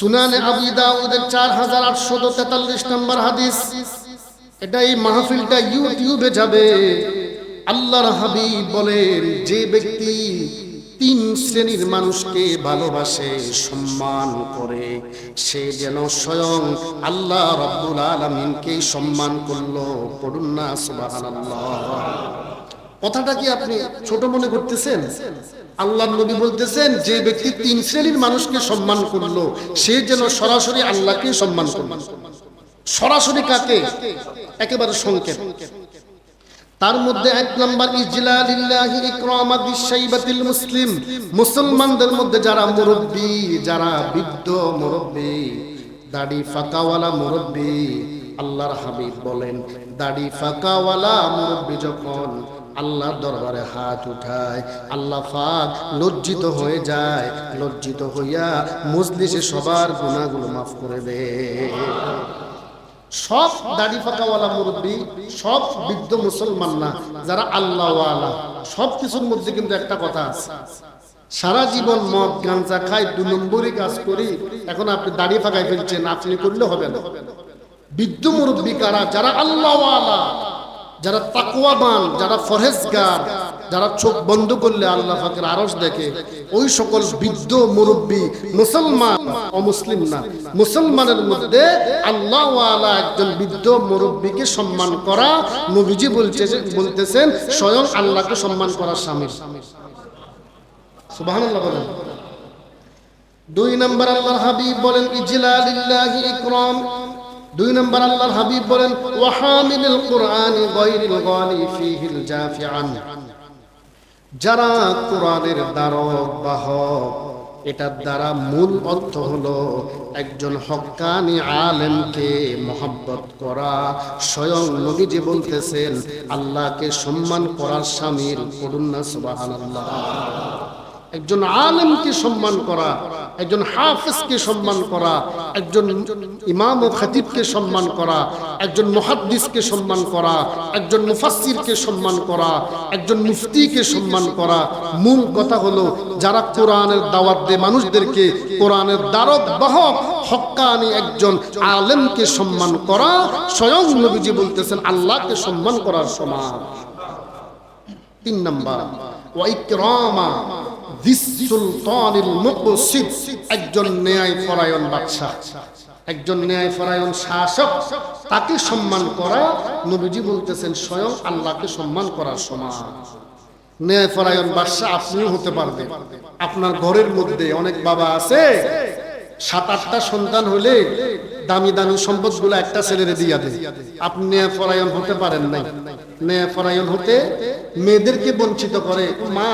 সুনানে আবি দাউদের চার হাজার আটশো তেতাল্লিশ নম্বর হাদিস। এটা এই মাহফিলটা ইউটিউবে যাবে। আল্লাহর হাবিব বলেন, যে ব্যক্তি তিন শ্রেণির মানুষকে ভালোবাসে, সম্মান করে, সে যেন স্বয়ং আল্লাহ রব্বুল আলমিনকে সম্মান করল, পড়ুন না সুবহানাল্লাহ। কথাটা কি আপনি ছোট মনে করতেছেন? আল্লাহ নবী বলতেছেন, যে ব্যক্তি তিন শ্রেণির মানুষকে সম্মান করল, সে যেন সরাসরি আল্লাহকে সম্মান করল। সরাসরি কাকে? একেবারে সংকেত তার মধ্যে এক নাম্বার, ইজলালিল্লাহি মুসলিম। মুসলমানদের মধ্যে যারা মুরব্বী, যারা বৃদ্ধ মুরব্বী, দাড়ি ফাঁকাওয়ালা মুরব্বী, আল্লাহর হাবিব বলেন, দাড়ি ফাঁকাওয়ালা মুরব্বী যখন আল্লাহর দরবারে হাত উঠায়, আল্লাহ পাক লজ্জিত হয়ে যায়, লজ্জিত হইয়া মজলিসে সবার গুনাহগুলো মাফ করে দেয় সব দাড়ি ফাঁকাওয়ালা মুরব্বী, সব বৃদ্ধ মুসলমান না, যারা আল্লাহওয়ালা, সব কিছুর মধ্যে কিন্তু একটা কথা আছে। সারা জীবন মদ, গাঞ্জা খাই, দু নম্বরই কাজ করি, এখন আপনি দাড়ি ফাঁকাই ফেলছেন, আপনি করলে হবে না। বৃদ্ধ মুরব্বী কারা? যারা আল্লাহওয়ালা যারা তাকুয়াবান যারা ফরেজগার যারা চোখ বন্ধ করলে আল্লাহ ফাকের আরস দেখে, ওই সকল বৃদ্ধ, মুরব্বী, মুসলমান অমুসলিম না। মুসলমানের মধ্যে আল্লাহওয়ালা একজন বৃদ্ধ, মুরব্বীকে সম্মান করা নবীজি বলছে বলতেছেন, স্বয়ং আল্লাহকে সম্মান করার স্বামীর বলেন। দুই নম্বর আল্লাহ হাবিব বলেন, ইজলালিল্লাহি ইকরাম। দুই নম্বর আল্লাহর হাবিব বলেন, ওয়াহামিলুল কুরআনি গায়রিল গালি ফিহিল জাফিআন। যারা কোরআনের দ্বারক বাহক এটার দ্বারা মূল অর্থ হলো একজন হক্কানি আলেমকে মোহাব্বত করা। স্বয়ং নবীজি বলতেছেন, আল্লাহকে সম্মান করার স্বামীর করুন না, সুবহানাল্লাহ। একজন আলেমকে সম্মান করা, একজন হাফিজকে সম্মান করা, একজন ইমাম ও খতিবকে সম্মান করা, একজন মুহাদ্দিসকে সম্মান করা, একজন মুফাসসিরকে সম্মান করা, একজন মুফতিকে সম্মান করা। মূল কথা হলো, যারা কোরআনের দাওয়াত দেয় মানুষদেরকে, কোরআনের দ্বারক বাহক, হক্কানি একজন আলেমকে সম্মান করা, স্বয়ং নবীজি বলতেছেন, আল্লাহকে সম্মান করার সমান তিন নাম্বার ওয়াইকরামা একজন ন্যায় পরায়ণ বাদশাহ। একজন ন্যায় পরায়ণ শাসক। তাকে সম্মান করা নবীজি বলতেছেন স্বয়ং আল্লাহকে সম্মান করার সমান। ন্যায় পরায়ণ বাদশাহ আপনিও হতে পারবেন। আপনার ঘরের মধ্যে অনেক বাবা আছে। সাত আটটা সন্তান হলে দামি দামি সম্পদগুলো একটা ছেলেরে দিয়া দেয়। আপনি ন্যায় পরায়ণ হতে পারেন নাই। ন্যায় পরায়ণ হতে মেয়েদেরকে বঞ্চিত করে। মা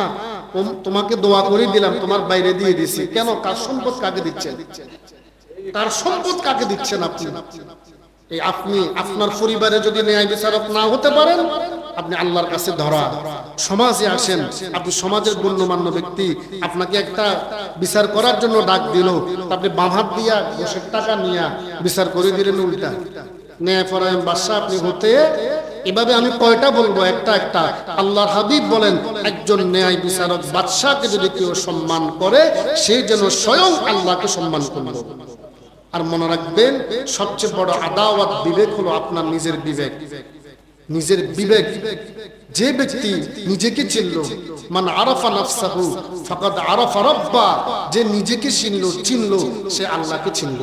তোমাকে দোয়া করে, দিলাম, তোমার বাইরে দিয়ে দিছি। কেন? কার সম্পদ কাকে দিচ্ছেন? তার সম্পদ কাকে দিচ্ছেন আপনি? এই আপনি, আপনার পরিবারে যদি ন্যায় বিচারক না হতে পারেন, আপনি আল্লাহর কাছে ধরা। সমাজে আসেন, আপনি সমাজের গণ্যমান্য ব্যক্তি, আপনাকে একটা বিচার করার জন্য ডাক দিল আপনি বাঁভাত দিয়া দশের টাকা নিয়ে বিচার করে দিলেন উল্টা। ন্যায় পরায়ণ বাদশাহ আপনি হতে এভাবে আমি কয়টা বলব? একটা একটা। আল্লাহর হাবিব বলেন, একজন ন্যায় বিচারক বাদশাহকে যদি কেউ সম্মান করে, সে যেন স্বয়ং আল্লাহকে সম্মান করল। আর মনে রাখবেন, সবচেয়ে বড় আদাওয়াত বিবেক হলো আপনার নিজের বিবেক। নিজের বিবেক। যে ব্যক্তি নিজেকে চিনল মানে আরাফা নাফসাহু, ফাকাদ আরাফা রাব্বা যে নিজেকে চিনল চিনল, সে আল্লাহকে চিনল।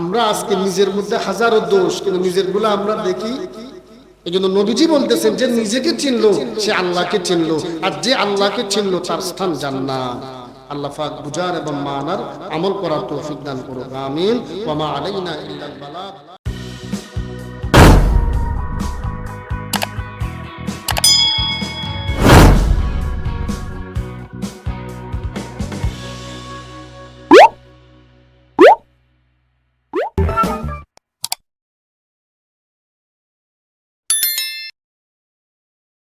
আমরা আজকে নিজের মধ্যে হাজারো দোষ, কিন্তু নিজেরগুলো আমরা দেখি এই জন্য নবীজি বলতেছেন যে নিজেকে চিনলো, সে আল্লাহকে চিনলো, আর যে আল্লাহকে চিনলো তার স্থান জান্নাত। আল্লাহ পাক বুঝার এবং মানার আমল করার তৌফিক দান করুক, আমিন। ওয়া মা আলাইনা ইল্লাল বালাগ।